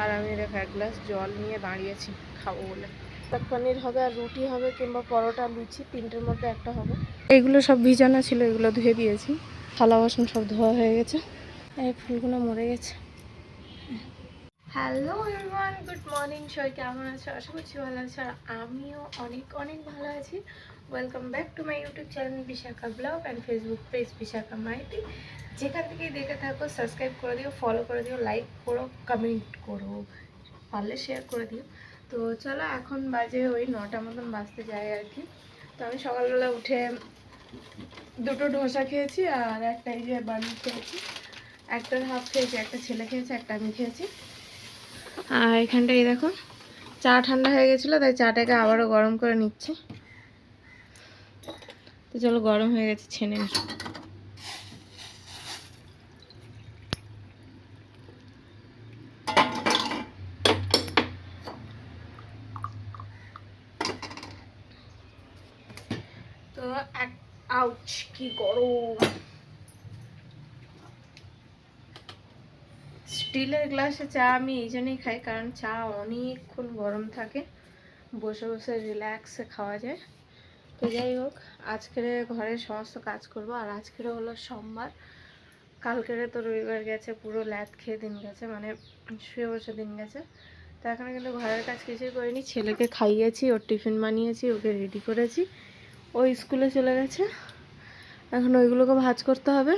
আর আমি দেখো এক গ্লাস জল নিয়ে দাঁড়িয়েছি খাব বলে। পনির হবে আর রুটি হবে কিংবা পরোটা লুচি তিনটের মধ্যে একটা হবে। এগুলো সব ভিজানো ছিল এগুলো ধুয়ে দিয়েছি। থালা বাসন সব ধোয়া হয়ে গেছে। এই ফুলগুলো মরে গেছে। হ্যালো এভরিওয়ান গুড মর্নিং সবাই কেমন আছো? আশা করছি ভালো আছো। আর আমিও অনেক অনেক ভালো আছি। Welcome back to my YouTube channel Bishakha vlog and Facebook page Bishakha Maiti যেখান থেকেই দেখে থাকো সাবস্ক্রাইব করে দিও ফলো করে দিও লাইক করো কমেন্ট করো। পারলে শেয়ার করে দিও। তো চলো, এখন বাজে ওই নটা মতন বাজতে যায় আর কি। তো আমি সকালবেলা উঠে দুটো ধোসা খেয়েছি আর একটা এই যে বানি খেয়েছি। একটার হাফ খেয়েছি, একটা ছেলে খেয়েছে, একটা আমি খেয়েছি। আর এখানটায় এই দেখো, চা ঠান্ডা হয়ে গেছিল, তাই চাটাকে আবারও গরম করে নিচ্ছি। তো চলো গরম হয়ে গেছে, ছেনে তো এক আউচ কি গরম। স্টিলের গ্লাসে চা আমি এই জন্যই খাই, কারণ চা অনেকক্ষণ গরম থাকে, বসে বসে রিল্যাক্সে খাওয়া যায়। তো যাই হোক, আজকের ঘরের সমস্ত কাজ করব, আর আজকের হলো সোমবার। কালকের তো রবিবার গেছে, পুরো ল্যাদ খেয়ে দিন গেছে মানে শুয়ে বসে দিন গেছে। তো এখনও কিন্তু ঘরের কাজ কিছুই করিনি, ছেলেকে খাইয়েছি, ওর টিফিন বানিয়েছি, ওকে রেডি করেছি। ও স্কুলে চলে গেছে, এখন ওইগুলোকে ভাজ করতে হবে।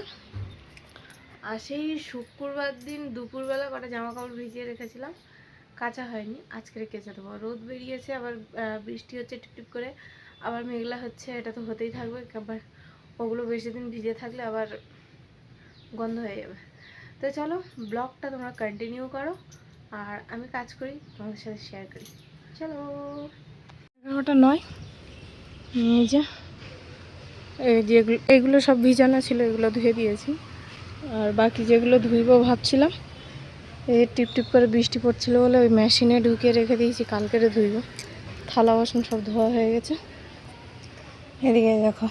আর সেই শুক্রবার দিন দুপুরবেলা কটা জামা কাপড় ভিজিয়ে রেখেছিলাম, কাঁচা হয়নি, আজকে কেচে দেবো। রোদ বেরিয়েছে, আবার বৃষ্টি হচ্ছে টিপটিপ করে, আবার মেঘলা হচ্ছে, এটা তো হতেই থাকবে, আবার ওগুলো বেশি দিন ভিজে থাকলে আবার গন্ধ হয়ে যাবে। তো চলো, ব্লগটা তোমরা কন্টিনিউ করো, আর আমি কাজ করি, তোমাদের সাথে শেয়ার করি। চলো। এগারোটা নয়, এই যে, এই যেগুলো এগুলো সব ভিজানো ছিল, এগুলো ধুয়ে দিয়েছি। আর বাকি যেগুলো ধুইব ভাবছিলাম, এই টিপ টিপ করে বৃষ্টি পড়ছিল বলে ওই মেশিনে ঢুকিয়ে রেখে দিয়েছি, কালকেরে ধুইব। থালা বাসন সব ধোয়া হয়ে গেছে। এদিকে দেখো,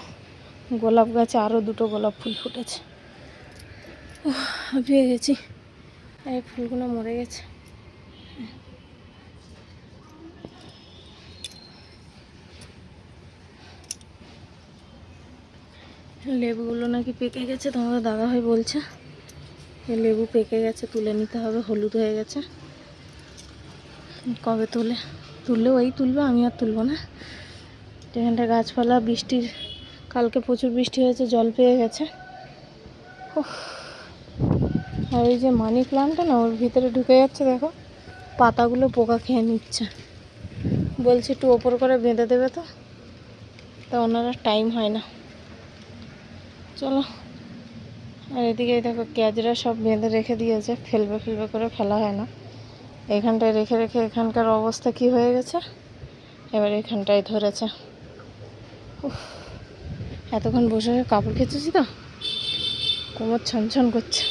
গোলাপ গাছে আরও দুটো গোলাপ ফুল ফুটেছে। হাঁপিয়ে গেছি। এই ফুলগুলো মরে গেছে। লেবুগুলো নাকি পেকে গেছে, তোমাদের দাদাভাই বলছে। এই লেবু পেকে গেছে, তুলে নিতে হবে, হলুদ হয়ে গেছে। কবে তুলে? তুললে ওই তুলবে, আমি আর তুলবো না। এখানটা গাছপালা, বৃষ্টির, কালকে প্রচুর বৃষ্টি হয়েছে, জল পেয়ে গেছে। আর ওই যে মানি প্লান্টটা না, ওর ভিতরে ঢুকে যাচ্ছে, দেখো। পাতাগুলো পোকা খেয়ে নিচ্ছে। বলছি একটু ওপর করে বেঁধে দেবে তো। তা ওনারা টাইম হয় না। চলো। আর এদিকে দেখো ক্যাজরা সব বেঁধে রেখে দিয়েছে, ফেলবে ফেলবে করে ফেলা হয় না। এখানটায় রেখে রেখে এখানকার অবস্থা কি হয়ে গেছে? এবার এখানটায় ধরেছে। এতক্ষণ বসে কাপড় কেচেছি তো? কোমর ছনছন করছে।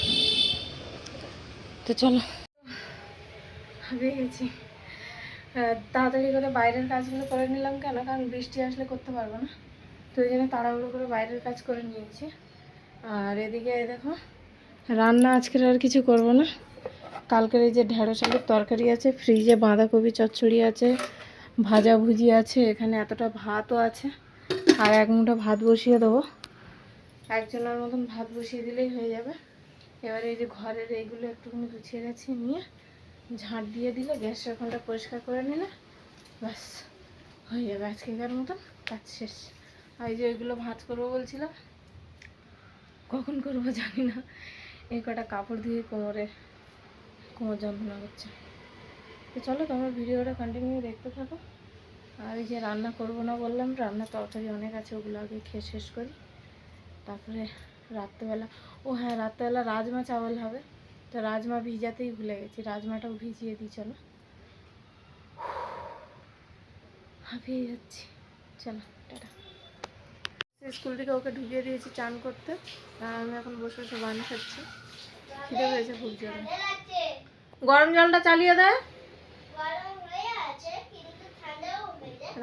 তো চলো। গেছি। তাড়াতাড়ি করে বাইরের কাজগুলো করে নিলাম কেন? কারণ বৃষ্টি আসলে করতে পারব না। তো ওই জন্য তাড়াহুড়ো করে বাইরের কাজ করে নিয়েছি। আর এদিকে দেখো, রান্না আজকের আর কিছু করব না। কালকের এই যে ঢেঁড়স আলুর তরকারি আছে, ফ্রিজে বাঁধাকপি চচ্চড়ি আছে, ভাজা ভুজি আছে, এখানে এতটা ভাতও আছে। আর এক মুঠো ভাত বসিয়ে দেবো। একজনের মতন ভাত বসিয়ে দিলেই হয়ে যাবে। এবারে এই যে ঘরের এইগুলো একটুখানি গুছিয়ে গেছি, নিয়ে ঝাঁট দিয়ে দিলে গ্যাসের ওখানটা পরিষ্কার করে নিলে ব্যাস, হয়ে যাবে আজকেকার মতন। কাজ শেষ। আর যে ওইগুলো ভাজ করব বলছিলাম। কখন করব জানি না। এই কটা কাপড় দিয়ে কোমরে কোমর যন্ত্রণা করছে। তো চলো তোমার ভিডিওটা কন্টিনিউ দেখতে থাকো। আর এই যে রান্না করব না বললাম রান্না তরকারি অনেক আছে, ওগুলো আগে খেয়ে শেষ করি। তারপরে রাত্রেবেলা, ও হ্যাঁ রাত্রেবেলা রাজমা চাওয়াল হবে। তো রাজমা ভিজাতেই ভুলে গেছি, রাজমাটাও ভিজিয়ে দিই, চলো। হাঁপিয়ে যাচ্ছি। চলো। স্কুল থেকে ওকে ঢুকিয়ে দিয়েছি চান করতে। আমি এখন বসে বসে বান খাচ্ছি। খিদে পেয়েছে খুব জোরে। গরম জলটা চালিয়ে দেয়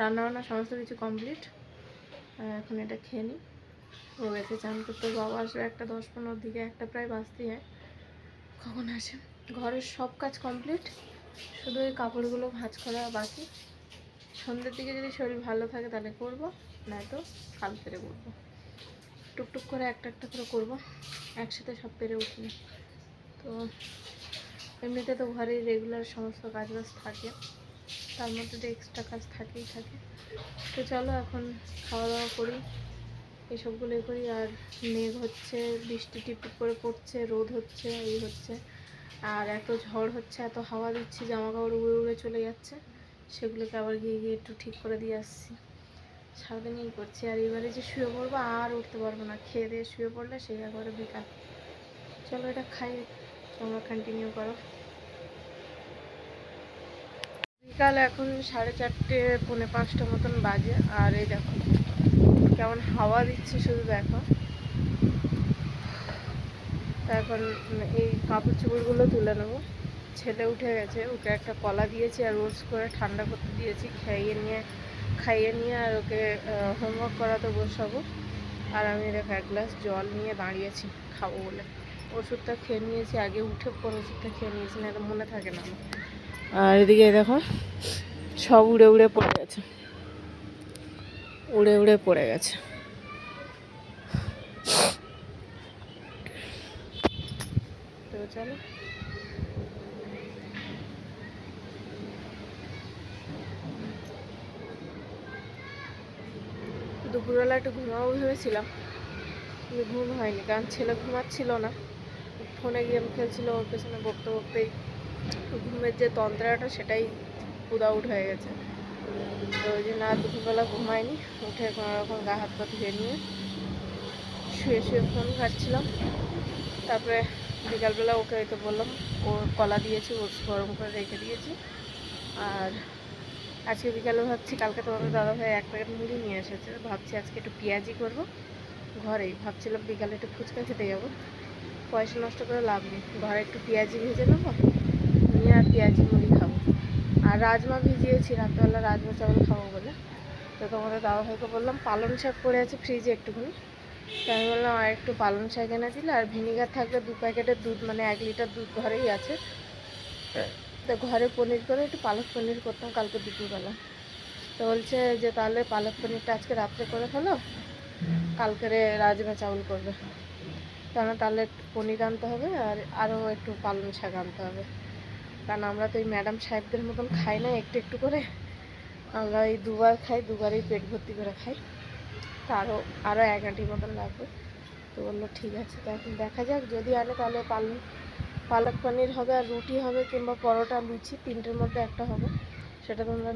রান্না বান্না সমস্ত কিছু কমপ্লিট। এখন এটা খেয়ে নিই ও গেছে চান করতে। বাবা আসবে একটা দশ পনেরোর দিকে, একটা প্রায় বাজতেই হয়। কখন আসে? ঘরের সব কাজ কমপ্লিট। শুধু ওই কাপড়গুলো ভাঁজ করা বাকি। সন্ধ্যের দিকে যদি শরীর ভালো থাকে তাহলে করব। নয়তো কাল পেরে করব টুকটুক করে একটা একটা করে করব, একসাথে সব পেরে উঠিনি তো এমনিতে তো ঘরে রেগুলার সমস্ত কাজ বাজ থাকে, তার মধ্যে তো এক্সট্রা কাজ থাকেই থাকে। তো চলো এখন খাওয়া দাওয়া করি এসবগুলো করি, আর মেঘ হচ্ছে, বৃষ্টি টিপটিপ করে পড়ছে, রোদ হচ্ছে, এই হচ্ছে। আর এত ঝড় হচ্ছে, এত হাওয়া দিচ্ছে জামা কাপড় উড়ে উড়ে চলে যাচ্ছে, সেগুলোকে আবার গিয়ে গিয়ে একটু ঠিক করে দিয়ে আসছি। সারাদিন এই করছি আর এবারে যে শুয়ে পড়ব আর উঠতে পারব না। খেয়ে দিয়ে শুয়ে পড়লে সেই একবারে বিকাল চলো এটা খাই, তোমরা কন্টিনিউ করো। বিকাল এখন সাড়ে চারটে, পৌনে পাঁচটা মতন বাজে। আর এই দেখো, কেমন হাওয়া দিচ্ছে শুধু দেখো। এখন এই কাপড় চোপড়গুলো তুলে নেব। ছেলে উঠে গেছে ওকে একটা কলা দিয়েছি আর রোজ করে ঠান্ডা করতে দিয়েছি খাইয়ে নিয়ে খাইয়ে নিয়ে আর ওকে হোমওয়ার্ক করাতে বসাবো। আর আমি দেখো, এক গ্লাস জল নিয়ে দাঁড়িয়েছি, খাব বলে। ওষুধটা খেয়ে নিয়েছি, আগে উঠে পর ওষুধটা খেয়ে নিয়েছি না এটা মনে থাকে না আর এদিকে দেখো, সব উড়ে উড়ে পড়ে গেছে। উড়ে উড়ে পড়ে গেছে। তো চলো। দুপুরবেলা একটু ঘুমাবো ভেবেছিলাম, কিন্তু ঘুম হয়নি, কারণ ছেলে ঘুমাচ্ছিল না। ফোনে গেম খেলছিল, ওর পেছনে বকতে বকতেই ঘুমের যে তন্ত্রাটা সেটাই উট হয়ে গেছে। তো ওই জন্য আর দুপুরবেলা ঘুমায়নি, উঠে কোনো রকম গা হাত পা ধুয়ে নিয়ে শুয়ে শুয়ে ফোন ঘাটছিলাম। তারপরে বিকালবেলা ওকে হয়তো বললাম ওর কলা দিয়েছি, ওর গরম করে রেখে দিয়েছি। আর আজকে বিকালে ভাবছি, কালকে তোমাদের দাদাভাই এক প্যাকেট মুড়ি নিয়ে এসেছে। ভাবছি আজকে একটু পেঁয়াজি করব। ঘরেই ভাবছিলাম বিকালে একটু ফুচকা খেতে যাব। পয়সা নষ্ট করে লাভ নেই। ঘরে একটু পেঁয়াজি ভেজে নেব, নিয়ে আর পেঁয়াজি মুড়ি খাব। আর রাজমা ভিজিয়েছি, রাত্রেবেলা রাজমা চাवल খাব বলে। তো তোমাদের দাদাভাইকে বললাম, পালং শাক পড়ে আছে ফ্রিজে একটুখানি। তাই আমি বললাম, আর একটু পালং শাক এনে দিলে। আর ভিনিগার থাকলে দু প্যাকেটের দুধ মানে এক লিটার দুধ ঘরেই আছে। তো ঘরে পনির করে, একটু পালক পনির করতাম কালকে দুপুরবেলা। তো বলছে যে, তাহলে পালক পনিরটা আজকে রাত্রে করে ফেলো, কালকেরে রাজমা চাউল করবে। কেন তাহলে একটু পনির আনতে হবে আর আরও একটু পালং শাক আনতে হবে। কারণ আমরা তো ওই ম্যাডাম সাহেবদের মতন খাই না, একটু একটু করে। আমরা এই দুবার খাই, দুবারই পেট ভর্তি করে খাই। তা আরও আরও এক আঁটি মতন লাগবে। তো বলল, ঠিক আছে, তো এখন দেখা যাক, যদি আনে তাহলে পালং পালক পনির হবে আর রুটি হবে কিংবা পরোটা, লুচি তিনটের মধ্যে একটা হবে। সেটা তোমরা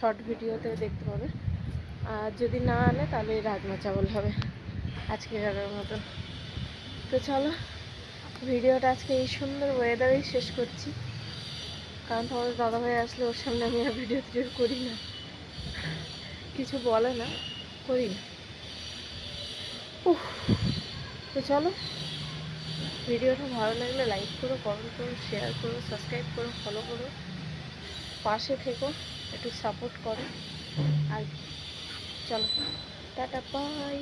শর্ট ভিডিওতে দেখতে পাবে। আর যদি না আনে, তাহলে রাজমা চাवल হবে আজকে যাবার মতন তো চলো ভিডিওটা আজকে এই সুন্দর ওয়েদারেই শেষ করছি। কারণ তোমাদের দাদাভাই আসলে ওর সামনে আমি আর ভিডিও টিডিও করি না। কিছু বলে না, করি না। তো চলো। ভিডিওটা ভালো লাগলে লাইক করো কমেন্ট করো শেয়ার করো সাবস্ক্রাইব করো ফলো করো। পাশে থেকো, একটু সাপোর্ট করো। আর চলো, টাটা বাই